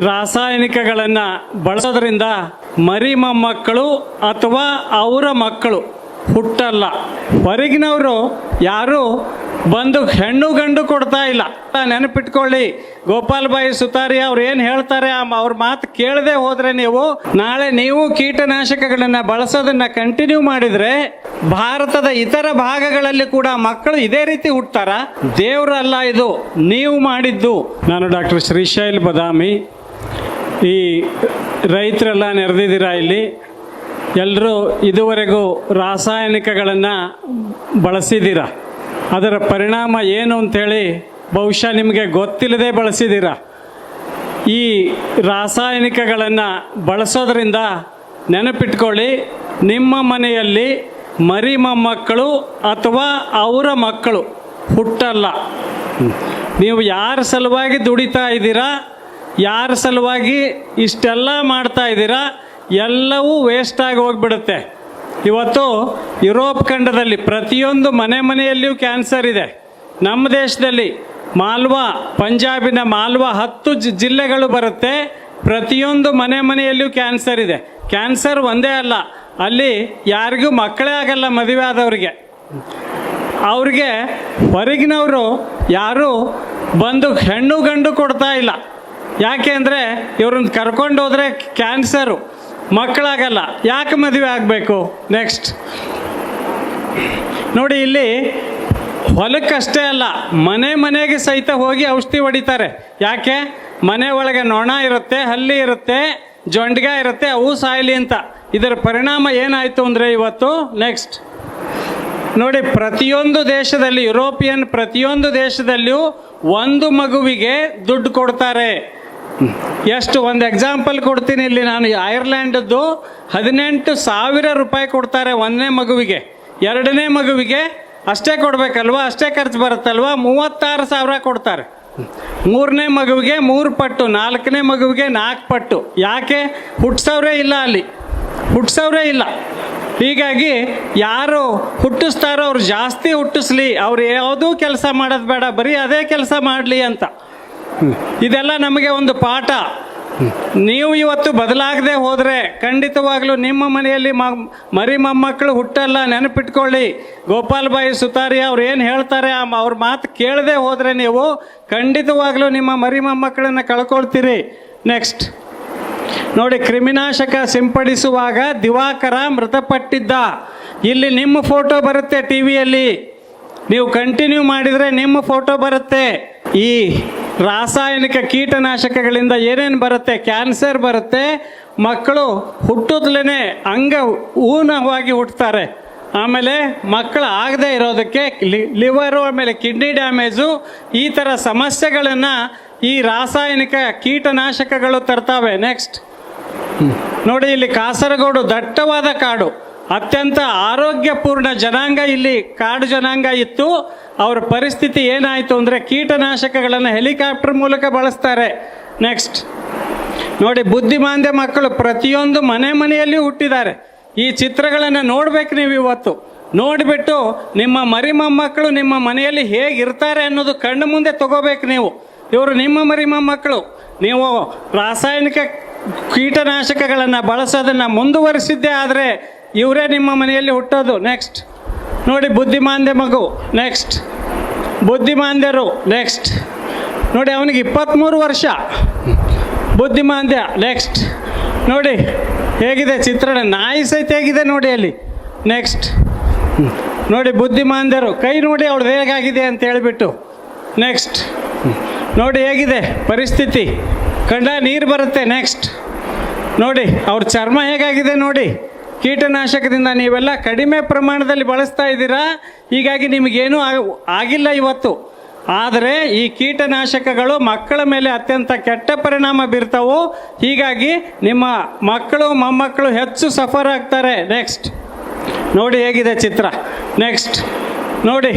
ರಾಸಾಯನಿಕಗಳನ್ನು ಬಳಸೋದ್ರಿಂದ ಮರಿ ಮೊಮ್ಮಕ್ಕಳು ಅಥವಾ ಅವರ ಮಕ್ಕಳು ಹುಟ್ಟಲ್ಲ. ಹೊರಗಿನವರು ಯಾರು ಬಂದು ಹೆಣ್ಣು ಗಂಡು ಕೊಡ್ತಾ ಇಲ್ಲ. ನೆನಪಿಟ್ಕೊಳ್ಳಿ ಗೋಪಾಲ್ ಬಾಯಿ ಸುತಾರಿ ಅವ್ರು ಏನು ಹೇಳ್ತಾರೆ? ಅವ್ರ ಮಾತು ಕೇಳದೆ ಹೋದ್ರೆ ನೀವು, ನಾಳೆ ನೀವು ಕೀಟನಾಶಕಗಳನ್ನು ಬಳಸೋದನ್ನ ಕಂಟಿನ್ಯೂ ಮಾಡಿದ್ರೆ ಭಾರತದ ಇತರ ಭಾಗಗಳಲ್ಲಿ ಕೂಡ ಮಕ್ಕಳು ಇದೇ ರೀತಿ ಹುಟ್ತಾರ. ದೇವರಲ್ಲ ಇದು, ನೀವು ಮಾಡಿದ್ದು. ನಾನು ಡಾಕ್ಟರ್ ಶ್ರೀಶೈಲ್ ಬದಾಮಿ. ಈ ರೈತರೆಲ್ಲ ನೆರೆದಿದ್ದೀರಾ ಇಲ್ಲಿ? ಎಲ್ಲರೂ ಇದುವರೆಗೂ ರಾಸಾಯನಿಕಗಳನ್ನು ಬಳಸಿದ್ದೀರ? ಅದರ ಪರಿಣಾಮ ಏನು ಅಂಥೇಳಿ ಬಹುಶಃ ನಿಮಗೆ ಗೊತ್ತಿಲ್ಲದೆ ಬಳಸಿದ್ದೀರ? ಈ ರಾಸಾಯನಿಕಗಳನ್ನು ಬಳಸೋದ್ರಿಂದ ನೆನಪಿಟ್ಕೊಳ್ಳಿ, ನಿಮ್ಮ ಮನೆಯಲ್ಲಿ ಮರಿ ಮೊಮ್ಮಕ್ಕಳು ಅಥವಾ ಅವರ ಮಕ್ಕಳು ಹುಟ್ಟಲ್ಲ. ನೀವು ಯಾರ ಸಲುವಾಗಿ ದುಡಿತಾ ಇದ್ದೀರಾ? ಯಾರ ಸಲುವಾಗಿ ಇಷ್ಟೆಲ್ಲ ಮಾಡ್ತಾ ಇದ್ದೀರಾ? ಎಲ್ಲವೂ ವೇಸ್ಟ್ ಆಗಿ ಹೋಗ್ಬಿಡುತ್ತೆ. ಇವತ್ತು ಯುರೋಪ್ ಖಂಡದಲ್ಲಿ ಪ್ರತಿಯೊಂದು ಮನೆ ಮನೆಯಲ್ಲಿಯೂ ಕ್ಯಾನ್ಸರ್ ಇದೆ. ನಮ್ಮ ದೇಶದಲ್ಲಿ ಮಾಲ್ವಾ, ಪಂಜಾಬಿನ ಮಾಲ್ವಾ ಹತ್ತು ಜಿಲ್ಲೆಗಳು ಬರುತ್ತೆ. ಪ್ರತಿಯೊಂದು ಮನೆ ಮನೆಯಲ್ಲಿಯೂ ಕ್ಯಾನ್ಸರ್ ಇದೆ. ಕ್ಯಾನ್ಸರ್ ಒಂದೇ ಅಲ್ಲ, ಅಲ್ಲಿ ಯಾರಿಗೂ ಮಕ್ಕಳೇ ಆಗಲ್ಲ ಮದುವೆ ಆದವ್ರಿಗೆ. ಅವ್ರಿಗೆ ಹೊರಗಿನವರು ಯಾರೂ ಬಂದು ಹೆಣ್ಣು ಗಂಡು ಕೊಡ್ತಾ ಇಲ್ಲ. ಯಾಕೆ ಅಂದರೆ ಇವ್ರನ್ನ ಕರ್ಕೊಂಡು ಹೋದರೆ ಕ್ಯಾನ್ಸರು ಮಕ್ಕಳಾಗಲ್ಲ. ಯಾಕೆ ಮದುವೆ ಆಗಬೇಕು? ನೆಕ್ಸ್ಟ್ ನೋಡಿ, ಇಲ್ಲಿ ಹೊಲಕ್ಕಷ್ಟೇ ಅಲ್ಲ, ಮನೆ ಮನೆಗೆ ಸಹಿತ ಹೋಗಿ ಔಷಧಿ ಹೊಡಿತಾರೆ. ಯಾಕೆ? ಮನೆ ಒಳಗೆ ನೊಣ ಇರುತ್ತೆ, ಹಲ್ಲಿ ಇರುತ್ತೆ, ಜೊಂಡ್ಗ ಇರುತ್ತೆ, ಅವು ಸಾಯಲಿ ಅಂತ. ಇದರ ಪರಿಣಾಮ ಏನಾಯಿತು ಅಂದರೆ ಇವತ್ತು? ನೆಕ್ಸ್ಟ್ ನೋಡಿ, ಪ್ರತಿಯೊಂದು ದೇಶದಲ್ಲಿ, ಯುರೋಪಿಯನ್ ಪ್ರತಿಯೊಂದು ದೇಶದಲ್ಲಿಯೂ ಒಂದು ಮಗುವಿಗೆ ದುಡ್ಡು ಕೊಡ್ತಾರೆ. ಎಷ್ಟು ಒಂದು ಎಕ್ಸಾಂಪಲ್ ಕೊಡ್ತೀನಿ ಇಲ್ಲಿ ನಾನು. ಐರ್ಲ್ಯಾಂಡದ್ದು ಹದಿನೆಂಟು ಸಾವಿರ ರೂಪಾಯಿ ಕೊಡ್ತಾರೆ ಒಂದನೇ ಮಗುವಿಗೆ. ಎರಡನೇ ಮಗುವಿಗೆ ಅಷ್ಟೇ ಕೊಡಬೇಕಲ್ವ? ಅಷ್ಟೇ ಖರ್ಚು ಬರುತ್ತಲ್ವ? ಮೂವತ್ತಾರು ಸಾವಿರ ಕೊಡ್ತಾರೆ. ಮೂರನೇ ಮಗುವಿಗೆ ಮೂರು ಪಟ್ಟು, ನಾಲ್ಕನೇ ಮಗುವಿಗೆ ನಾಲ್ಕು ಪಟ್ಟು. ಯಾಕೆ? ಹುಟ್ಟಿಸೋರೇ ಇಲ್ಲ ಅಲ್ಲಿ. ಹುಟ್ಸೋರೇ ಇಲ್ಲ. ಹೀಗಾಗಿ ಯಾರು ಹುಟ್ಟಿಸ್ತಾರೋ ಅವ್ರು ಜಾಸ್ತಿ ಹುಟ್ಟಿಸ್ಲಿ. ಅವ್ರು ಯಾವುದೂ ಕೆಲಸ ಮಾಡೋದು ಬೇಡ, ಬರೀ ಅದೇ ಕೆಲಸ ಮಾಡಲಿ ಅಂತ. ಇದೆಲ್ಲ ನಮಗೆ ಒಂದು ಪಾಠ. ನೀವು ಇವತ್ತು ಬದಲಾಗದೆ ಹೋದರೆ ಖಂಡಿತವಾಗ್ಲೂ ನಿಮ್ಮ ಮನೆಯಲ್ಲಿ ಮ, ಮರಿ ಮೊಮ್ಮಕ್ಕಳು ಹುಟ್ಟಲ್ಲ, ನೆನಪಿಟ್ಕೊಳ್ಳಿ. ಗೋಪಾಲ್ ಬಾಯಿ ಸುತಾರಿ ಅವ್ರು ಏನು ಹೇಳ್ತಾರೆ ಅವ್ರ ಮಾತು ಕೇಳದೆ ಹೋದರೆ ನೀವು ಖಂಡಿತವಾಗ್ಲೂ ನಿಮ್ಮ ಮರಿ ಮೊಮ್ಮಕ್ಕಳನ್ನು ಕಳ್ಕೊಳ್ತೀರಿ. ನೆಕ್ಸ್ಟ್ ನೋಡಿ, ಕ್ರಿಮಿನಾಶಕ ಸಿಂಪಡಿಸುವಾಗ ದಿವಾಕರ ಮೃತಪಟ್ಟಿದ್ದ. ಇಲ್ಲಿ ನಿಮ್ಮ ಫೋಟೋ ಬರುತ್ತೆ ಟಿ ವಿಯಲ್ಲಿ ನೀವು ಕಂಟಿನ್ಯೂ ಮಾಡಿದರೆ ನಿಮ್ಮ ಫೋಟೋ ಬರುತ್ತೆ. ಈ ರಾಸಾಯನಿಕ ಕೀಟನಾಶಕಗಳಿಂದ ಏನೇನು ಬರುತ್ತೆ? ಕ್ಯಾನ್ಸರ್ ಬರುತ್ತೆ. ಮಕ್ಕಳು ಹುಟ್ಟುದ್ಲೇ ಅಂಗ ಊನವಾಗಿ ಹುಟ್ಟುತ್ತಾರೆ ಆಮೇಲೆ ಮಕ್ಕಳು ಆಗದೆ ಇರೋದಕ್ಕೆ ಲಿ- ಲಿವರು ಆಮೇಲೆ ಕಿಡ್ನಿ ಡ್ಯಾಮೇಜು ಈ ಥರ ಸಮಸ್ಯೆಗಳನ್ನು ಈ ರಾಸಾಯನಿಕ ಕೀಟನಾಶಕಗಳು ತರ್ತಾವೆ. ನೆಕ್ಸ್ಟ್. ನೋಡಿ ಇಲ್ಲಿ ಕಾಸರಗೋಡು ದಟ್ಟವಾದ ಕಾಡು. ಅತ್ಯಂತ ಆರೋಗ್ಯಪೂರ್ಣ ಜನಾಂಗ ಇಲ್ಲಿ, ಕಾಡು ಜನಾಂಗ ಇತ್ತು. ಅವರ ಪರಿಸ್ಥಿತಿ ಏನಾಯಿತು ಅಂದರೆ ಕೀಟನಾಶಕಗಳನ್ನು ಹೆಲಿಕಾಪ್ಟರ್ ಮೂಲಕ ಬಳಸ್ತಾರೆ. ನೆಕ್ಸ್ಟ್ ನೋಡಿ, ಬುದ್ಧಿಮಾಂದ್ಯ ಮಕ್ಕಳು ಪ್ರತಿಯೊಂದು ಮನೆ ಮನೆಯಲ್ಲಿ ಹುಟ್ಟಿದ್ದಾರೆ. ಈ ಚಿತ್ರಗಳನ್ನು ನೋಡ್ಬೇಕು ನೀವು ಇವತ್ತು. ನೋಡಿಬಿಟ್ಟು ನಿಮ್ಮ ಮರಿ ಮೊಮ್ಮಕ್ಕಳು ನಿಮ್ಮ ಮನೆಯಲ್ಲಿ ಹೇಗಿರ್ತಾರೆ ಅನ್ನೋದು ಕಣ್ಣು ಮುಂದೆ ತಗೋಬೇಕು ನೀವು. ಇವರು ನಿಮ್ಮ ಮರಿ ಮೊಮ್ಮಕ್ಕಳು ನೀವು ರಾಸಾಯನಿಕ ಕೀಟನಾಶಕಗಳನ್ನು ಬಳಸೋದನ್ನು ಮುಂದುವರಿಸಿದ್ದೇ ಆದರೆ ಇವರೇ ನಿಮ್ಮ ಮನೆಯಲ್ಲಿ ಹುಟ್ಟೋದು ನೆಕ್ಸ್ಟ್ ನೋಡಿ ಬುದ್ಧಿಮಾಂದ್ಯ ಮಗು ನೆಕ್ಸ್ಟ್ ಬುದ್ಧಿಮಾಂದ್ಯರು ನೆಕ್ಸ್ಟ್ ನೋಡಿ ಅವನಿಗೆ ಇಪ್ಪತ್ತ್ಮೂರು ವರ್ಷ. ಬುದ್ಧಿಮಾಂದ್ಯ ನೆಕ್ಸ್ಟ್ ನೋಡಿ ಹೇಗಿದೆ ಚಿತ್ರಣ, ನಾಯಿ ಸಹಿತ ಹೇಗಿದೆ ನೋಡಿ ಅಲ್ಲಿ ನೆಕ್ಸ್ಟ್ ನೋಡಿ ಬುದ್ಧಿಮಾಂದ್ಯರು, ಕೈ ನೋಡಿ ಅವಳು ಹೇಗಾಗಿದೆ ಅಂತ ಹೇಳಿಬಿಟ್ಟು ನೆಕ್ಸ್ಟ್ ನೋಡಿ ಹೇಗಿದೆ ಪರಿಸ್ಥಿತಿ, ಕಂಡ ನೀರು ಬರುತ್ತೆ ನೆಕ್ಸ್ಟ್ ನೋಡಿ, ಅವ್ರ ಚರ್ಮ ಹೇಗಾಗಿದೆ ನೋಡಿ. ಕೀಟನಾಶಕದಿಂದ ನೀವೆಲ್ಲ ಕಡಿಮೆ ಪ್ರಮಾಣದಲ್ಲಿ ಬಳಸ್ತಾ ಇದ್ದೀರಾ? ಹೀಗಾಗಿ ನಿಮಗೇನೂ ಆಗ- ಆಗಿಲ್ಲ ಇವತ್ತು. ಆದರೆ ಈ ಕೀಟನಾಶಕಗಳು ಮಕ್ಕಳ ಮೇಲೆ ಅತ್ಯಂತ ಕೆಟ್ಟ ಪರಿಣಾಮ ಬೀರ್ತಾವು. ಹೀಗಾಗಿ ನಿಮ್ಮ ಮಕ್ಕಳು, ಮೊಮ್ಮಕ್ಕಳು ಹೆಚ್ಚು ಸಫರ್ ಆಗ್ತಾರೆ. ನೆಕ್ಸ್ಟ್ ನೋಡಿ ಹೇಗಿದೆ ಚಿತ್ರ. ನೆಕ್ಸ್ಟ್ ನೋಡಿ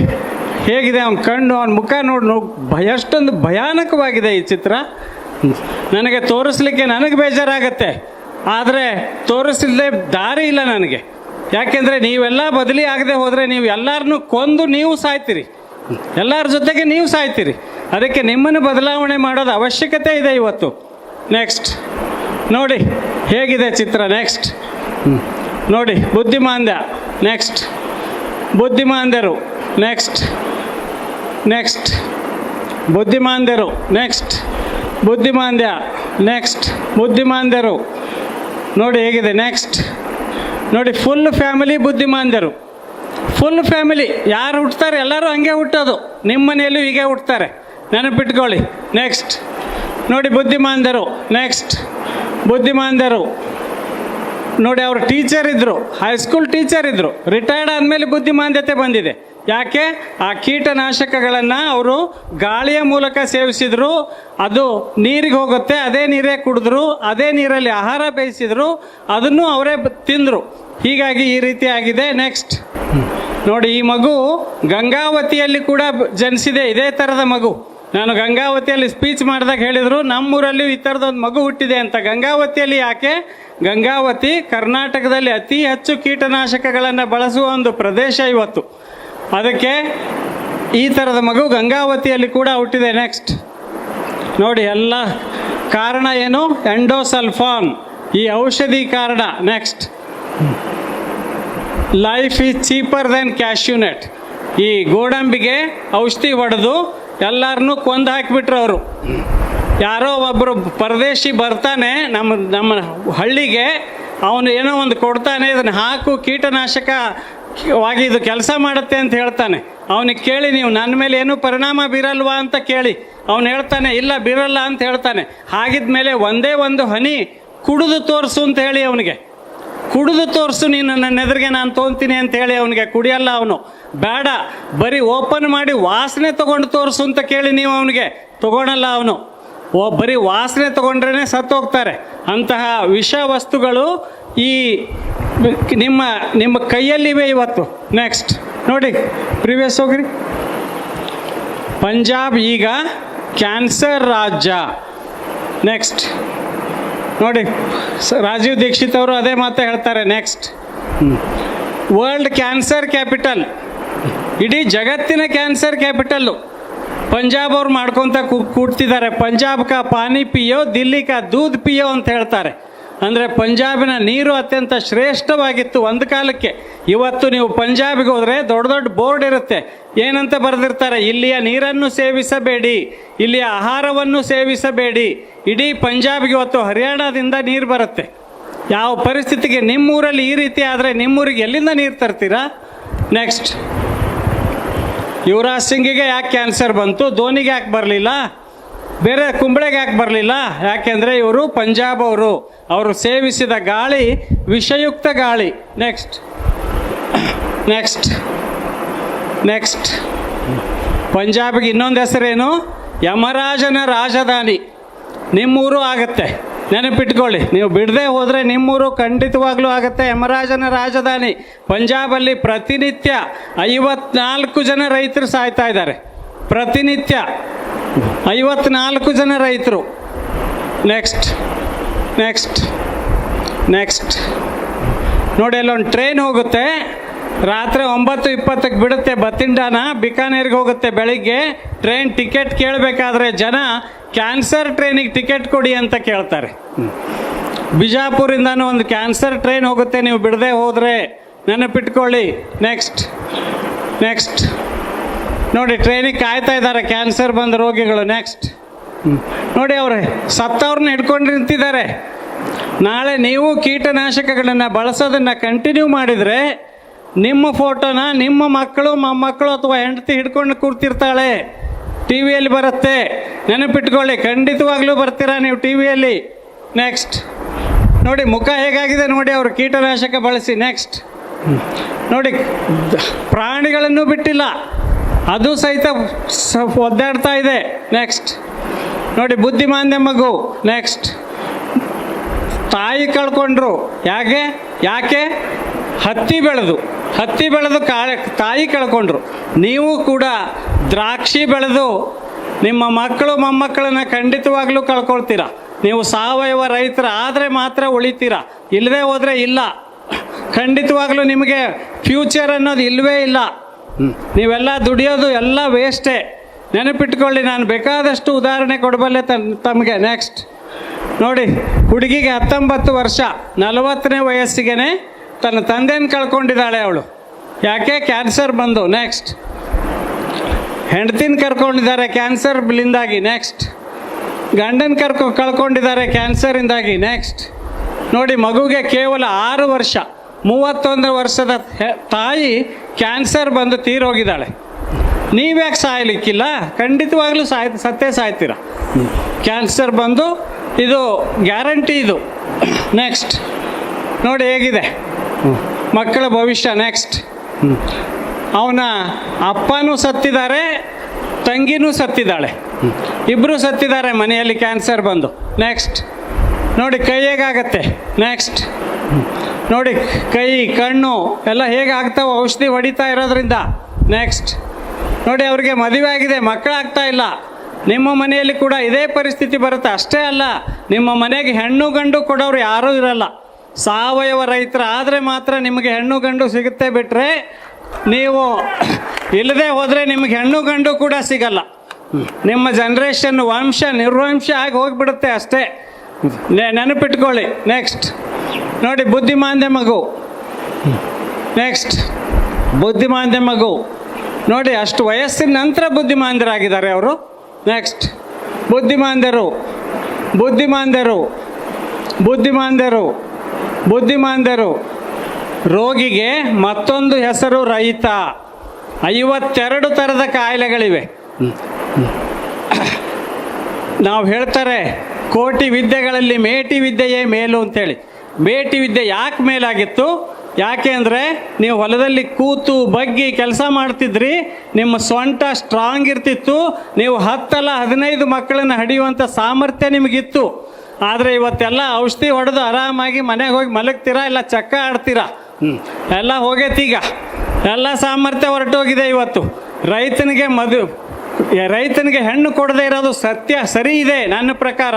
ಹೇಗಿದೆ ಅವನ ಕಣ್ಣು, ಅವನ ಮುಖ ನೋಡಿ ಎಷ್ಟೊಂದು ಭಯಾನಕವಾಗಿದೆ ಈ ಚಿತ್ರ. ನನಗೆ ತೋರಿಸ್ಲಿಕ್ಕೆ ನನಗೆ ಬೇಜಾರಾಗತ್ತೆ. ಆದರೆ ತೋರಿಸಿಲ್ಲದೆ ದಾರಿ ಇಲ್ಲ ನನಗೆ. ಯಾಕೆಂದರೆ ನೀವೆಲ್ಲ ಬದಲಿ ಆಗದೆ ಹೋದರೆ ನೀವು ಎಲ್ಲರನ್ನೂ ಕೊಂದು ನೀವು ಸಾಯ್ತೀರಿ. ಎಲ್ಲರ ಜೊತೆಗೆ ನೀವು ಸಾಯ್ತೀರಿ. ಅದಕ್ಕೆ ನಿಮ್ಮನ್ನು ಬದಲಾವಣೆ ಮಾಡೋದು ಅವಶ್ಯಕತೆ ಇದೆ ಇವತ್ತು. ನೆಕ್ಸ್ಟ್ ನೋಡಿ, ಹೇಗಿದೆ ಚಿತ್ರ? ನೆಕ್ಸ್ಟ್ ನೋಡಿ, ಬುದ್ಧಿಮಾಂದ್ಯ. ನೆಕ್ಸ್ಟ್ ಬುದ್ಧಿಮಾಂದ್ಯರು. ನೆಕ್ಸ್ಟ್ ನೆಕ್ಸ್ಟ್ ಬುದ್ಧಿಮಾಂದ್ಯರು. ನೆಕ್ಸ್ಟ್ ಬುದ್ಧಿಮಾಂದ್ಯ. ನೆಕ್ಸ್ಟ್ ಬುದ್ಧಿಮಾಂದ್ಯರು. ನೋಡಿ ಹೇಗಿದೆ ನೆಕ್ಸ್ಟ್ ನೋಡಿ ಫುಲ್ ಫ್ಯಾಮಿಲಿ ಬುದ್ಧಿಮಾಂದ್ಯರು. ಫುಲ್ ಫ್ಯಾಮಿಲಿ ಯಾರು ಹುಟ್ತಾರೆ? ಎಲ್ಲರೂ ಹಂಗೆ ಹುಟ್ಟೋದು. ನಿಮ್ಮ ಮನೆಯಲ್ಲೂ ಹೀಗೆ ಹುಟ್ತಾರೆ. ನೆನಪಿಟ್ಕೊಳ್ಳಿ. ನೆಕ್ಸ್ಟ್ ನೋಡಿ, ಬುದ್ಧಿಮಾಂದ್ಯರು. ನೆಕ್ಸ್ಟ್ ಬುದ್ಧಿಮಾಂದ್ಯರು. ನೋಡಿ, ಅವರು ಟೀಚರ್ ಇದ್ದರು ಹೈಸ್ಕೂಲ್ ಟೀಚರ್ ಇದ್ದರು ರಿಟೈರ್ಡ್ ಆದಮೇಲೆ ಬುದ್ಧಿಮಾಂದ್ಯತೆ ಬಂದಿದೆ. ಯಾಕೆ? ಆ ಕೀಟನಾಶಕಗಳನ್ನು ಅವರು ಗಾಳಿಯ ಮೂಲಕ ಸೇವಿಸಿದ್ರು, ಅದು ನೀರಿಗೆ ಹೋಗುತ್ತೆ, ಅದೇ ನೀರೇ ಕುಡಿದ್ರು, ಅದೇ ನೀರಲ್ಲಿ ಆಹಾರ ಬೇಯಿಸಿದ್ರು, ಅದನ್ನು ಅವರೇ ತಿಂದರು. ಹೀಗಾಗಿ ಈ ರೀತಿ ಆಗಿದೆ. ನೆಕ್ಸ್ಟ್ ನೋಡಿ, ಈ ಮಗು ಗಂಗಾವತಿಯಲ್ಲಿ ಕೂಡ ಜನಿಸಿದೆ. ಇದೇ ಥರದ ಮಗು. ನಾನು ಗಂಗಾವತಿಯಲ್ಲಿ ಸ್ಪೀಚ್ ಮಾಡಿದಾಗ ಹೇಳಿದರು, ನಮ್ಮೂರಲ್ಲಿ ಈ ಥರದೊಂದು ಮಗು ಹುಟ್ಟಿದೆ ಅಂತ. ಗಂಗಾವತಿಯಲ್ಲಿ ಯಾಕೆ? ಗಂಗಾವತಿ ಕರ್ನಾಟಕದಲ್ಲಿ ಅತಿ ಹೆಚ್ಚು ಕೀಟನಾಶಕಗಳನ್ನು ಬಳಸುವ ಒಂದು ಪ್ರದೇಶ ಇವತ್ತು. ಅದಕ್ಕೆ ಈ ಥರದ ಮಗು ಗಂಗಾವತಿಯಲ್ಲಿ ಕೂಡ ಹುಟ್ಟಿದೆ ನೆಕ್ಸ್ಟ್ ನೋಡಿ, ಎಲ್ಲ ಕಾರಣ ಏನು? ಎಂಡೋಸಲ್ಫಾನ್. ಈ ಔಷಧಿ ಕಾರಣ next life is cheaper then cashew nut ಈ ಗೋಡಂಬಿಗೆ ಔಷಧಿ ಹೊಡೆದು ಎಲ್ಲರನ್ನೂ ಕೊಂದು ಹಾಕಿಬಿಟ್ರು ಅವರು. ಯಾರೋ ಒಬ್ಬರು ಪರದೇಶಿ ಬರ್ತಾನೆ, ನಮ್ಮ ನಮ್ಮ ಹಳ್ಳಿಗೆ, ಅವನು ಏನೋ ಒಂದು ಕೊಡ್ತಾನೆ, ಇದನ್ನು ಹಾಕು, ಕೀಟನಾಶಕ ವಾಗಿ ಇದು ಕೆಲಸ ಮಾಡುತ್ತೆ ಅಂತ ಹೇಳ್ತಾನೆ. ಅವನಿಗೆ ಕೇಳಿ ನೀವು, ನನ್ನ ಮೇಲೆ ಏನೂ ಪರಿಣಾಮ ಬೀರಲ್ವಾ ಅಂತ ಕೇಳಿ. ಅವನು ಹೇಳ್ತಾನೆ, ಇಲ್ಲ, ಬೀರಲ್ಲ ಅಂತ ಹೇಳ್ತಾನೆ. ಹಾಗಿದ್ಮೇಲೆ ಒಂದೇ ಒಂದು ಹನಿ ಕುಡಿದು ತೋರಿಸು ಅಂತ ಹೇಳಿ ಅವನಿಗೆ. ಕುಡಿದು ತೋರಿಸು, ನೀನು ನನ್ನ ಎದುರಿಗೆ ನಾನು ತೊಗೊತೀನಿ ಅಂತ ಹೇಳಿ ಅವನಿಗೆ. ಕುಡಿಯಲ್ಲ ಅವನು. ಬೇಡ, ಬರೀ ಓಪನ್ ಮಾಡಿ ವಾಸನೆ ತಗೊಂಡು ತೋರಿಸು ಅಂತ ಕೇಳಿ ನೀವು ಅವನಿಗೆ. ತಗೊಳಲ್ಲ ಅವನು. ಓ, ಬರೀ ವಾಸನೆ ತಗೊಂಡ್ರೇ ಸತ್ತೋಗ್ತಾರೆ. ಅಂತಹ ವಿಷ ವಸ್ತುಗಳು ಈ ನಿಮ್ಮ ನಿಮ್ಮ ಕೈಯಲ್ಲಿವೆ ಇವತ್ತು. ನೆಕ್ಸ್ಟ್ ನೋಡಿ ಪ್ರಿವಿಯಸ್ ಹೋಗ್ರಿ. ಪಂಜಾಬ್ ಈಗ ಕ್ಯಾನ್ಸರ್ ರಾಜ್ಯ. ನೆಕ್ಸ್ಟ್ ನೋಡಿ ರಾಜೀವ್ ದೀಕ್ಷಿತ್ ಅವರು ಅದೇ ಮಾತು ಹೇಳ್ತಾರೆ. ನೆಕ್ಸ್ಟ್ ವರ್ಲ್ಡ್ ಕ್ಯಾನ್ಸರ್ ಕ್ಯಾಪಿಟಲ್ ಇಡೀ ಜಗತ್ತಿನ ಕ್ಯಾನ್ಸರ್ ಕ್ಯಾಪಿಟಲ್ಲು. ಪಂಜಾಬ್ ಅವ್ರು ಮಾಡ್ಕೊತ ಕೂಡ್ತಿದ್ದಾರೆ ಪಂಜಾಬ್ ಕಾ ಪಾನಿ ಪಿಯೋ, ದಿಲ್ಲಿ ಕಾ ದೂದ್ ಪಿಯೋ ಅಂತ ಹೇಳ್ತಾರೆ. ಅಂದರೆ ಪಂಜಾಬಿನ ನೀರು ಅತ್ಯಂತ ಶ್ರೇಷ್ಠವಾಗಿತ್ತು ಒಂದು ಕಾಲಕ್ಕೆ. ಇವತ್ತು ನೀವು ಪಂಜಾಬಿಗೆ ಹೋದರೆ ದೊಡ್ಡ ದೊಡ್ಡ ಬೋರ್ಡ್ ಇರುತ್ತೆ. ಏನಂತ ಬರೆದಿರ್ತಾರೆ? ಇಲ್ಲಿಯ ನೀರನ್ನು ಸೇವಿಸಬೇಡಿ. ಇಲ್ಲಿಯ ಆಹಾರವನ್ನು ಸೇವಿಸಬೇಡಿ. ಇಡೀ ಪಂಜಾಬ್ಗೆ ಇವತ್ತು ಹರಿಯಾಣದಿಂದ ನೀರು ಬರುತ್ತೆ. ಯಾವ ಪರಿಸ್ಥಿತಿಗೆ ನಿಮ್ಮೂರಲ್ಲಿ ಈ ರೀತಿ ಆದರೆ ನಿಮ್ಮೂರಿಗೆ ಎಲ್ಲಿಂದ ನೀರು ತರ್ತೀರಾ? ನೆಕ್ಸ್ಟ್ ಯುವರಾಜ್ ಸಿಂಗಿಗೆ ಯಾಕೆ ಕ್ಯಾನ್ಸರ್ ಬಂತು? ಧೋನಿಗೆ ಯಾಕೆ ಬರಲಿಲ್ಲ? ಬೇರೆ ಕುಂಬಳೆಗೆ ಯಾಕೆ ಬರಲಿಲ್ಲ? ಯಾಕೆಂದರೆ ಇವರು ಪಂಜಾಬ್ ಅವರು. ಅವರು ಸೇವಿಸಿದ ಗಾಳಿ, ವಿಷಯುಕ್ತ ಗಾಳಿ. ನೆಕ್ಸ್ಟ್ ನೆಕ್ಸ್ಟ್ ನೆಕ್ಸ್ಟ್ ಪಂಜಾಬ್ಗೆ ಇನ್ನೊಂದು ಹೆಸರೇನು? ಯಮರಾಜನ ರಾಜಧಾನಿ. ನಿಮ್ಮೂರು ಆಗುತ್ತೆ. ನೆನಪಿಟ್ಕೊಳ್ಳಿ. ನೀವು ಬಿಡದೆ ಹೋದರೆ ನಿಮ್ಮೂರು ಖಂಡಿತವಾಗ್ಲೂ ಆಗುತ್ತೆ. ಯಮರಾಜನ ರಾಜಧಾನಿ. ಪಂಜಾಬಲ್ಲಿ ಪ್ರತಿನಿತ್ಯ ಐವತ್ನಾಲ್ಕು ಜನ ರೈತರು ಸಾಯ್ತಾ ಇದ್ದಾರೆ. ಪ್ರತಿನಿತ್ಯ. ಐವತ್ನಾಲ್ಕು ಜನ ರೈತರು. ನೆಕ್ಸ್ಟ್ ನೆಕ್ಸ್ಟ್ ನೆಕ್ಸ್ಟ್ ನೋಡಿ, ಅಲ್ಲೊಂದು ಟ್ರೈನ್ ಹೋಗುತ್ತೆ. ರಾತ್ರಿ ಒಂಬತ್ತು ಇಪ್ಪತ್ತಕ್ಕೆ ಬಿಡುತ್ತೆ ಬತ್ತಿಂಡಾನ. ಬಿಕಾನೇರ್ಗೆ ಹೋಗುತ್ತೆ ಬೆಳಿಗ್ಗೆ. ಟ್ರೈನ್ ಟಿಕೆಟ್ ಕೇಳಬೇಕಾದ್ರೆ ಜನ ಕ್ಯಾನ್ಸರ್ ಟ್ರೈನಿಗೆ ಟಿಕೆಟ್ ಕೊಡಿ ಅಂತ ಕೇಳ್ತಾರೆ. ಬಿಜಾಪುರಿಂದನೂ ಒಂದು ಕ್ಯಾನ್ಸರ್ ಟ್ರೈನ್ ಹೋಗುತ್ತೆ. ನೀವು ಬಿಡದೆ ಹೋದರೆ ನೆನಪಿಟ್ಕೊಳ್ಳಿ. ನೆಕ್ಸ್ಟ್ ನೆಕ್ಸ್ಟ್ ನೋಡಿ ಟ್ರೈನಿಗೆ ಕಾಯ್ತಾ ಇದ್ದಾರೆ. ಕ್ಯಾನ್ಸರ್ ಬಂದ ರೋಗಿಗಳು ನೆಕ್ಸ್ಟ್ ನೋಡಿ ಅವ್ರೆ ಸತ್ತವ್ರನ್ನ ಹಿಡ್ಕೊಂಡು ನಿಂತಿದ್ದಾರೆ. ನಾಳೆ ನೀವು ಕೀಟನಾಶಕಗಳನ್ನು ಬಳಸೋದನ್ನು ಕಂಟಿನ್ಯೂ ಮಾಡಿದರೆ ನಿಮ್ಮ ಫೋಟೋನ ನಿಮ್ಮ ಮಕ್ಕಳು, ಮೊಮ್ಮಕ್ಕಳು ಅಥವಾ ಹೆಂಡತಿ ಹಿಡ್ಕೊಂಡು ಕೂರ್ತಿರ್ತಾಳೆ. ಟಿ ವಿಯಲ್ಲಿ ಬರುತ್ತೆ. ನೆನಪಿಟ್ಕೊಳ್ಳಿ, ಖಂಡಿತವಾಗ್ಲೂ ಬರ್ತೀರಾ ನೀವು ಟಿ ವಿಯಲ್ಲಿ ನೆಕ್ಸ್ಟ್ ನೋಡಿ, ಮುಖ ಹೇಗಾಗಿದೆ ನೋಡಿ ಅವರು, ಕೀಟನಾಶಕ ಬಳಸಿ ನೆಕ್ಸ್ಟ್ ನೋಡಿ, ಪ್ರಾಣಿಗಳನ್ನು ಬಿಟ್ಟಿಲ್ಲ. ಅದು ಸಹಿತ ಒದ್ದಾಡ್ತಾ ಇದೆ. ನೆಕ್ಸ್ಟ್ ನೋಡಿ ಬುದ್ಧಿಮಾಂದ್ಯ ಮಗು. ನೆಕ್ಸ್ಟ್ ತಾಯಿ ಕಳ್ಕೊಂಡ್ರು. ಯಾಕೆ? ಯಾಕೆ? ಹತ್ತಿ ಬೆಳೆದು. ಹತ್ತಿ ಬೆಳೆದು ತಾಯಿ ಕಳ್ಕೊಂಡ್ರು. ನೀವು ಕೂಡ ದ್ರಾಕ್ಷಿ ಬೆಳೆದು ನಿಮ್ಮ ಮಕ್ಕಳು ಮೊಮ್ಮಕ್ಕಳನ್ನ ಖಂಡಿತವಾಗ್ಲೂ ಕಳ್ಕೊಳ್ತೀರ? ನೀವು ಸಾವಯವ ರೈತರ ಆದರೆ ಮಾತ್ರ ಉಳಿತೀರ? ಇಲ್ಲದೆ ಹೋದರೆ ಇಲ್ಲ. ಖಂಡಿತವಾಗ್ಲೂ ನಿಮಗೆ ಫ್ಯೂಚರ್ ಅನ್ನೋದು ಇಲ್ಲವೇ ಇಲ್ಲ. ನೀವೆಲ್ಲ ದುಡಿಯೋದು ಎಲ್ಲ ವೇಸ್ಟೇ ನೆನಪಿಟ್ಕೊಳ್ಳಿ, ನಾನು ಬೇಕಾದಷ್ಟು ಉದಾಹರಣೆ ಕೊಡಬಲ್ಲೆ ತಮಗೆ. ನೆಕ್ಸ್ಟ್ ನೋಡಿ, ಹುಡುಗಿಗೆ ಹತ್ತೊಂಬತ್ತು ವರ್ಷ, ನಲವತ್ತನೇ ವಯಸ್ಸಿಗೆ ತನ್ನ ತಂದೆಯನ್ನು ಕಳ್ಕೊಂಡಿದ್ದಾಳೆ ಅವಳು. ಯಾಕೆ? ಕ್ಯಾನ್ಸರ್ ಬಂದು. ನೆಕ್ಸ್ಟ್ ಹೆಂಡ್ತಿನ ಕರ್ಕೊಂಡಿದ್ದಾರೆ ಕ್ಯಾನ್ಸರ್ ಬಿಲಿಂದಾಗಿ ನೆಕ್ಸ್ಟ್ ಗಂಡನ ಕರ್ಕೊ, ಕಳ್ಕೊಂಡಿದ್ದಾರೆ ಕ್ಯಾನ್ಸರಿಂದಾಗಿ ನೆಕ್ಸ್ಟ್ ನೋಡಿ, ಮಗುಗೆ ಕೇವಲ ಆರು ವರ್ಷ, ಮೂವತ್ತೊಂದು ವರ್ಷದ ತಾಯಿ ಕ್ಯಾನ್ಸರ್ ಬಂದು ತೀರೋಗಿದ್ದಾಳೆ. ನೀವ್ಯಾಕೆ ಸಾಯಲಿಕ್ಕಿಲ್ಲ? ಖಂಡಿತವಾಗ್ಲೂ ಸಾಯ್ ಸತ್ತೇ ಸಾಯ್ತೀರ? ಕ್ಯಾನ್ಸರ್ ಬಂದು ಇದು ಗ್ಯಾರಂಟಿ ಇದು. ನೆಕ್ಸ್ಟ್ ನೋಡಿ ಹೇಗಿದೆ. ಮಕ್ಕಳ ಭವಿಷ್ಯ ನೆಕ್ಸ್ಟ್ ಅವನ ಅಪ್ಪನೂ ಸತ್ತಿದ್ದಾರೆ, ತಂಗಿನೂ ಸತ್ತಿದ್ದಾಳೆ. ಇಬ್ಬರು ಸತ್ತಿದ್ದಾರೆ ಮನೆಯಲ್ಲಿ ಕ್ಯಾನ್ಸರ್ ಬಂದು. ನೆಕ್ಸ್ಟ್ ನೋಡಿ ಕೈ ಹೇಗಾಗತ್ತೆ? ನೆಕ್ಸ್ಟ್ ನೋಡಿ, ಕೈ, ಕಣ್ಣು ಎಲ್ಲ ಹೇಗೆ ಆಗ್ತಾವೆ ಔಷಧಿ ಹೊಡಿತಾ ಇರೋದ್ರಿಂದ. ನೆಕ್ಸ್ಟ್ ನೋಡಿ, ಅವ್ರಿಗೆ ಮದುವೆ ಆಗಿದೆ, ಮಕ್ಕಳಾಗ್ತಾ ಇಲ್ಲ. ನಿಮ್ಮ ಮನೆಯಲ್ಲಿ ಕೂಡ ಇದೇ ಪರಿಸ್ಥಿತಿ ಬರುತ್ತೆ. ಅಷ್ಟೇ ಅಲ್ಲ, ನಿಮ್ಮ ಮನೆಗೆ ಹೆಣ್ಣು ಗಂಡು ಕೊಡೋರು ಯಾರೂ ಇರಲ್ಲ. ಸಾವಯವ ರೈತರ ಆದರೆ ಮಾತ್ರ ನಿಮಗೆ ಹೆಣ್ಣು ಗಂಡು ಸಿಗುತ್ತೆ ಬಿಟ್ಟರೆ ನೀವು ಇಲ್ಲದೆ ಹೋದರೆ ನಿಮಗೆ ಹೆಣ್ಣು ಗಂಡು ಕೂಡ ಸಿಗಲ್ಲ. ನಿಮ್ಮ ಜನ್ರೇಷನ್ ವಂಶ ನಿರ್ವಂಶ ಆಗಿ ಹೋಗಿಬಿಡುತ್ತೆ ಅಷ್ಟೇ. ನೆನಪಿಟ್ಕೊಳ್ಳಿ. ನೆಕ್ಸ್ಟ್ ನೋಡಿ, ಬುದ್ಧಿಮಾಂದ್ಯ ಮಗು. ನೆಕ್ಸ್ಟ್ ಬುದ್ಧಿಮಾಂದ್ಯ ಮಗು. ನೋಡಿ, ಅಷ್ಟು ವಯಸ್ಸಿನ ನಂತರ ಬುದ್ಧಿಮಾಂದ್ಯರಾಗಿದ್ದಾರೆ ಅವರು. ನೆಕ್ಸ್ಟ್ ಬುದ್ಧಿಮಾಂದ್ಯರು. ಬುದ್ಧಿಮಾಂದ್ಯರು. ಬುದ್ಧಿಮಾಂದ್ಯರು. ಬುದ್ಧಿಮಾಂದ್ಯರು. ರೋಗಿಗೆ ಮತ್ತೊಂದು ಹೆಸರು ರೈತ. ಐವತ್ತೆರಡು ಥರದ ಕಾಯಿಲೆಗಳಿವೆ. ನಾವು ಹೇಳ್ತಾರೆ, ಕೋಟಿ ವಿದ್ಯೆಗಳಲ್ಲಿ ಮೇಟಿ ವಿದ್ಯೆಯೇ ಮೇಲು ಅಂತೇಳಿ. ಮೇಟಿ ವಿದ್ಯೆ ಯಾಕೆ ಮೇಲಾಗಿತ್ತು? ಯಾಕೆ ಅಂದರೆ ನೀವು ಹೊಲದಲ್ಲಿ ಕೂತು ಬಗ್ಗಿ ಕೆಲಸ ಮಾಡ್ತಿದ್ರಿ, ನಿಮ್ಮ ಸೊಂಟ ಸ್ಟ್ರಾಂಗ್ ಇರ್ತಿತ್ತು, ನೀವು ಹತ್ತಲ್ಲ ಹದಿನೈದು ಮಕ್ಕಳನ್ನು ಹಡಿಯುವಂಥ ಸಾಮರ್ಥ್ಯ ನಿಮಗಿತ್ತು. ಆದರೆ ಇವತ್ತೆಲ್ಲ ಔಷಧಿ ಹೊಡೆದು ಆರಾಮಾಗಿ ಮನೆಗೆ ಹೋಗಿ ಮಲಗ್ತೀರಾ ಇಲ್ಲ ಚಕ್ಕ ಆಡ್ತೀರಾ? ಹ್ಞೂ ಎಲ್ಲ ಹೋಗೈತೀಗ ಎಲ್ಲ ಸಾಮರ್ಥ್ಯ ಹೊರಟೋಗಿದೆ ಇವತ್ತು. ರೈತನಿಗೆ ಮದು ರೈತನಿಗೆ ಹೆಣ್ಣು ಕೊಡದೇ ಇರೋದು ಸತ್ಯ, ಸರಿ ಇದೆ ನನ್ನ ಪ್ರಕಾರ.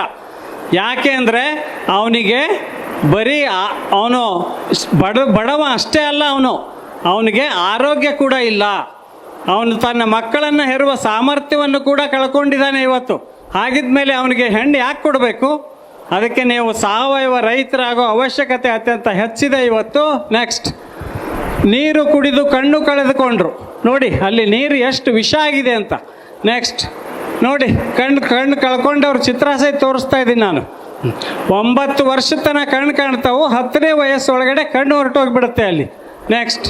ಯಾಕೆ ಅಂದರೆ ಅವನಿಗೆ ಬರೀ ಅವನು ಬಡ ಬಡವ ಅಷ್ಟೇ ಅಲ್ಲ ಅವನು. ಅವನಿಗೆ ಆರೋಗ್ಯ ಕೂಡ ಇಲ್ಲ. ಅವನು ತನ್ನ ಮಕ್ಕಳನ್ನು ಹೆರುವ ಸಾಮರ್ಥ್ಯವನ್ನು ಕೂಡ ಕಳ್ಕೊಂಡಿದ್ದಾನೆ ಇವತ್ತು. ಹಾಗಿದ್ಮೇಲೆ ಅವನಿಗೆ ಹೆಣ್ಣು ಯಾಕೆ ಕೊಡಬೇಕು? ಅದಕ್ಕೆ ನೀವು ಸಾವಯವ ರೈತರಾಗೋ ಅವಶ್ಯಕತೆ ಅತ್ಯಂತ ಹೆಚ್ಚಿದೆ ಇವತ್ತು. ನೆಕ್ಸ್ಟ್ ನೀರು ಕುಡಿದು ಕಣ್ಣು ಕಳೆದುಕೊಂಡ್ರು. ನೋಡಿ, ಅಲ್ಲಿ ನೀರು ಎಷ್ಟು ವಿಷ ಆಗಿದೆ ಅಂತ. ನೆಕ್ಸ್ಟ್ ನೋಡಿ, ಕಣ್ಣು ಕಣ್ಣು ಕಳ್ಕೊಂಡವ್ರ ಚಿತ್ರ ಸಹಿತ ತೋರಿಸ್ತಾ ಇದ್ದೀನಿ ನಾನು. ಒಂಬತ್ತು ವರ್ಷ ತನಕ ಕಣ್ಣು ಕಾಣ್ತಾವು, ಹತ್ತನೇ ವಯಸ್ಸೊಳಗಡೆ ಕಣ್ಣು ಹೊರಟೋಗ್ಬಿಡುತ್ತೆ ಅಲ್ಲಿ. ನೆಕ್ಸ್ಟ್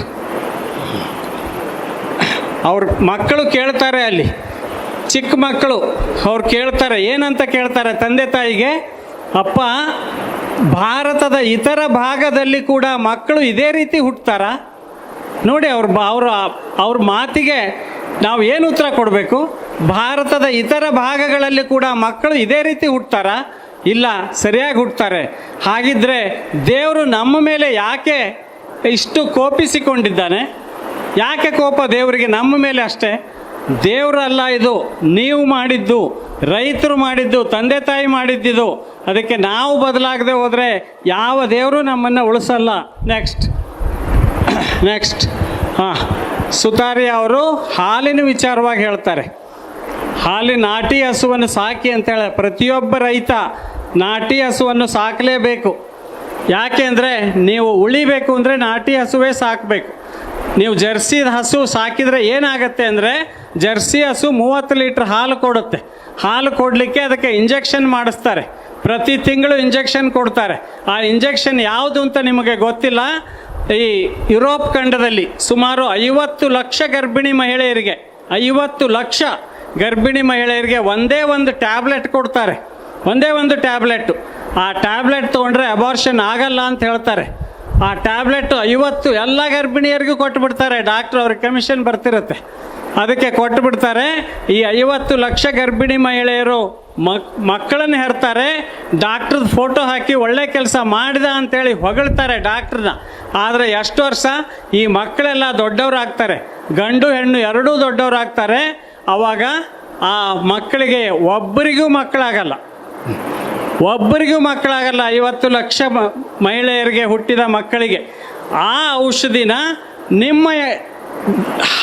ಅವ್ರ ಮಕ್ಕಳು ಕೇಳ್ತಾರೆ ಅಲ್ಲಿ. ಚಿಕ್ಕ ಮಕ್ಕಳು, ಅವ್ರು ಕೇಳ್ತಾರೆ, ಏನಂತ ಕೇಳ್ತಾರೆ ತಂದೆ ತಾಯಿಗೆ, ಅಪ್ಪ, ಭಾರತದ ಇತರ ಭಾಗದಲ್ಲಿ ಕೂಡ ಮಕ್ಕಳು ಇದೇ ರೀತಿ ಹುಟ್ಟತಾರ ನೋಡಿ ಅವ್ರ ಅವ್ರ ಅವ್ರ ಮಾತಿಗೆ ನಾವು ಏನು ಉತ್ತರ ಕೊಡಬೇಕು? ಭಾರತದ ಇತರ ಭಾಗಗಳಲ್ಲಿ ಕೂಡ ಮಕ್ಕಳು ಇದೇ ರೀತಿ ಹುಟ್ಟುತ್ತಾರಾ ಇಲ್ಲ, ಸರಿಯಾಗಿ ಹುಟ್ಟುತ್ತಾರೆ ಹಾಗಿದ್ರೆ ದೇವರು ನಮ್ಮ ಮೇಲೆ ಯಾಕೆ ಇಷ್ಟು ಕೋಪಿಸಿಕೊಂಡಿದ್ದಾನೆ? ಯಾಕೆ ಕೋಪ ದೇವರಿಗೆ ನಮ್ಮ ಮೇಲೆ ಅಷ್ಟೇ? ದೇವರಲ್ಲ ಇದು, ನೀವು ಮಾಡಿದ್ದು, ರೈತರು ಮಾಡಿದ್ದು, ತಂದೆ ತಾಯಿ ಮಾಡಿದ್ದಿದು ಅದಕ್ಕೆ ನಾವು ಬದಲಾಗದೆ ಹೋದರೆ ಯಾವ ದೇವರು ನಮ್ಮನ್ನು ಉಳಿಸಲ್ಲ. ನೆಕ್ಸ್ಟ್ ನೆಕ್ಸ್ಟ್ ಹಾಂ, ಸುತಾರಿ ಅವರು ಹಾಲಿನ ವಿಚಾರವಾಗಿ ಹೇಳ್ತಾರೆ. ಹಾಲಿನ ನಾಟಿ ಹಸುವನ್ನು ಸಾಕಿ ಅಂತೇಳಿ ಪ್ರತಿಯೊಬ್ಬ ರೈತ ನಾಟಿ ಹಸುವನ್ನು ಸಾಕಲೇಬೇಕು. ಯಾಕೆಂದರೆ ನೀವು ಉಳಿಬೇಕು ಅಂದರೆ ನಾಟಿ ಹಸುವೇ ಸಾಕಬೇಕು. ನೀವು ಜರ್ಸಿ ಹಸು ಸಾಕಿದರೆ ಏನಾಗುತ್ತೆ ಅಂದರೆ ಜರ್ಸಿ ಹಸು ಮೂವತ್ತು ಲೀಟ್ರ್ ಹಾಲು ಕೊಡುತ್ತೆ. ಹಾಲು ಕೊಡಲಿಕ್ಕೆ ಅದಕ್ಕೆ ಇಂಜೆಕ್ಷನ್ ಮಾಡಿಸ್ತಾರೆ. ಪ್ರತಿ ತಿಂಗಳು ಇಂಜೆಕ್ಷನ್ ಕೊಡ್ತಾರೆ. ಆ ಇಂಜೆಕ್ಷನ್ ಯಾವುದು ಅಂತ ನಿಮಗೆ ಗೊತ್ತಿಲ್ಲ. ಈ ಯುರೋಪ್ ಖಂಡದಲ್ಲಿ ಸುಮಾರು ಐವತ್ತು ಲಕ್ಷ ಗರ್ಭಿಣಿ ಮಹಿಳೆಯರಿಗೆ, ಐವತ್ತು ಲಕ್ಷ ಗರ್ಭಿಣಿ ಮಹಿಳೆಯರಿಗೆ ಒಂದೇ ಒಂದು ಟ್ಯಾಬ್ಲೆಟ್ ಕೊಡ್ತಾರೆ. ಒಂದೇ ಒಂದು ಟ್ಯಾಬ್ಲೆಟ್ಟು ಆ ಟ್ಯಾಬ್ಲೆಟ್ ತೊಗೊಂಡ್ರೆ ಅಬಾರ್ಷನ್ ಆಗಲ್ಲ ಅಂತ ಹೇಳ್ತಾರೆ. ಆ ಟ್ಯಾಬ್ಲೆಟ್ ಐವತ್ತು ಎಲ್ಲ ಗರ್ಭಿಣಿಯರಿಗೂ ಕೊಟ್ಬಿಡ್ತಾರೆ. ಡಾಕ್ಟ್ರ್ ಅವ್ರಿಗೆ ಕಮಿಷನ್ ಬರ್ತಿರುತ್ತೆ. ಅದಕ್ಕೆ ಕೊಟ್ಟು ಬಿಡ್ತಾರೆ ಈ ಐವತ್ತು ಲಕ್ಷ ಗರ್ಭಿಣಿ ಮಹಿಳೆಯರು ಮಕ್, ಮಕ್ಕಳನ್ನು ಹೆರ್ತಾರೆ ಡಾಕ್ಟ್ರದ್ದು ಫೋಟೋ ಹಾಕಿ ಒಳ್ಳೆ ಕೆಲಸ ಮಾಡಿದ ಅಂತೇಳಿ ಹೊಗಳ್ತಾರೆ ಡಾಕ್ಟ್ರನ್ನ. ಆದರೆ ಎಷ್ಟು ವರ್ಷ? ಈ ಮಕ್ಕಳೆಲ್ಲ ದೊಡ್ಡವರಾಗ್ತಾರೆ. ಗಂಡು, ಹೆಣ್ಣು ಎರಡೂ ದೊಡ್ಡವರಾಗ್ತಾರೆ. ಆವಾಗ ಆ ಮಕ್ಕಳಿಗೆ ಒಬ್ಬರಿಗೂ ಮಕ್ಕಳಾಗಲ್ಲ. ಒಬ್ಬರಿಗೂ ಮಕ್ಕಳಾಗಲ್ಲ, ಐವತ್ತು ಲಕ್ಷ ಮಹಿಳೆಯರಿಗೆ ಹುಟ್ಟಿದ ಮಕ್ಕಳಿಗೆ. ಆ ಔಷಧಿನ ನಿಮ್ಮ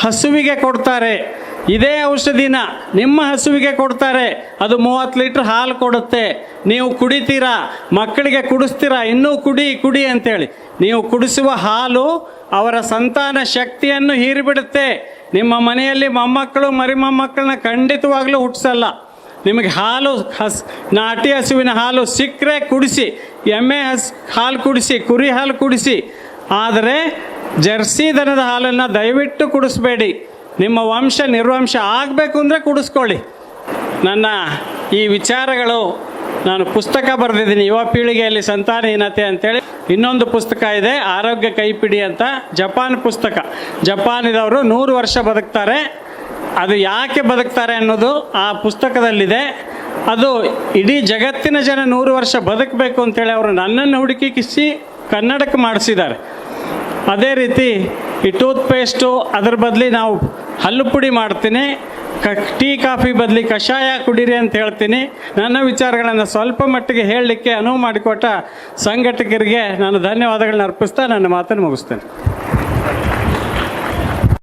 ಹಸುವಿಗೆ ಕೊಡ್ತಾರೆ. ಇದೇ ಔಷಧಿನ ನಿಮ್ಮ ಹಸುವಿಗೆ ಕೊಡ್ತಾರೆ. ಅದು ಮೂವತ್ತು ಲೀಟ್ರ್ ಹಾಲು ಕೊಡುತ್ತೆ. ನೀವು ಕುಡಿತೀರಾ? ಮಕ್ಕಳಿಗೆ ಕುಡಿಸ್ತೀರಾ? ಇನ್ನೂ ಕುಡಿ ಕುಡಿ ಅಂತೇಳಿ. ನೀವು ಕುಡಿಸುವ ಹಾಲು ಅವರ ಸಂತಾನ ಶಕ್ತಿಯನ್ನು ಹೀರಿಬಿಡುತ್ತೆ. ನಿಮ್ಮ ಮನೆಯಲ್ಲಿ ಮೊಮ್ಮಕ್ಕಳು ಮರಿ ಮೊಮ್ಮಕ್ಕಳನ್ನ ಖಂಡಿತವಾಗ್ಲೂ ಹುಟ್ಟಿಸಲ್ಲ. ನಿಮಗೆ ಹಾಲು ಹಸ್ ನಾಟಿ ಹಸುವಿನ ಹಾಲು ಸಿಕ್ಕರೆ ಕುಡಿಸಿ, ಎಮ್ಮೆ ಹಸ್ ಹಾಲು ಕುಡಿಸಿ, ಕುರಿ ಹಾಲು ಕುಡಿಸಿ. ಆದರೆ ಜರ್ಸಿ ದನದ ಹಾಲನ್ನು ದಯವಿಟ್ಟು ಕುಡಿಸ್ಬೇಡಿ. ನಿಮ್ಮ ವಂಶ ನಿರ್ವಂಶ ಆಗಬೇಕು ಅಂದರೆ ಕುಡಿಸ್ಕೊಳ್ಳಿ. ನನ್ನ ಈ ವಿಚಾರಗಳು ನಾನು ಪುಸ್ತಕ ಬರೆದಿದ್ದೀನಿ. ಯುವ ಪೀಳಿಗೆಯಲ್ಲಿ ಸಂತಾನಹೀನತೆ ಅಂತೇಳಿ ಇನ್ನೊಂದು ಪುಸ್ತಕ ಇದೆ, ಆರೋಗ್ಯ ಕೈಪಿಡಿ ಅಂತ, ಜಪಾನ್ ಪುಸ್ತಕ. ಜಪಾನಿದವರು ನೂರು ವರ್ಷ ಬದುಕ್ತಾರೆ. ಅದು ಯಾಕೆ ಬದುಕ್ತಾರೆ ಅನ್ನೋದು ಆ ಪುಸ್ತಕದಲ್ಲಿದೆ. ಅದು ಇಡೀ ಜಗತ್ತಿನ ಜನ ನೂರು ವರ್ಷ ಬದುಕಬೇಕು ಅಂತೇಳಿ ಅವರು ನನ್ನನ್ನು ಕಿಸಿ ಕನ್ನಡಕ್ಕೆ ಮಾಡಿಸಿದ್ದಾರೆ. ಅದೇ ರೀತಿ ಈ ಟೂತ್ ಪೇಸ್ಟು ಅದ್ರ ಬದಲಿ ನಾವು ಹಲ್ಲು ಪುಡಿ ಮಾಡ್ತೀನಿ, ಕ ಟೀ ಕಾಫಿ ಬದಲಿ ಕಷಾಯ ಕುಡೀರಿ ಅಂತ ಹೇಳ್ತೀನಿ. ನನ್ನ ವಿಚಾರಗಳನ್ನು ಸ್ವಲ್ಪ ಮಟ್ಟಿಗೆ ಹೇಳಲಿಕ್ಕೆ ಅನುವು ಮಾಡಿಕೊಟ್ಟ ಸಂಘಟಕರಿಗೆ ನಾನು ಧನ್ಯವಾದಗಳನ್ನ ಅರ್ಪಿಸ್ತಾ ನನ್ನ ಮಾತನ್ನು ಮುಗಿಸ್ತೇನೆ.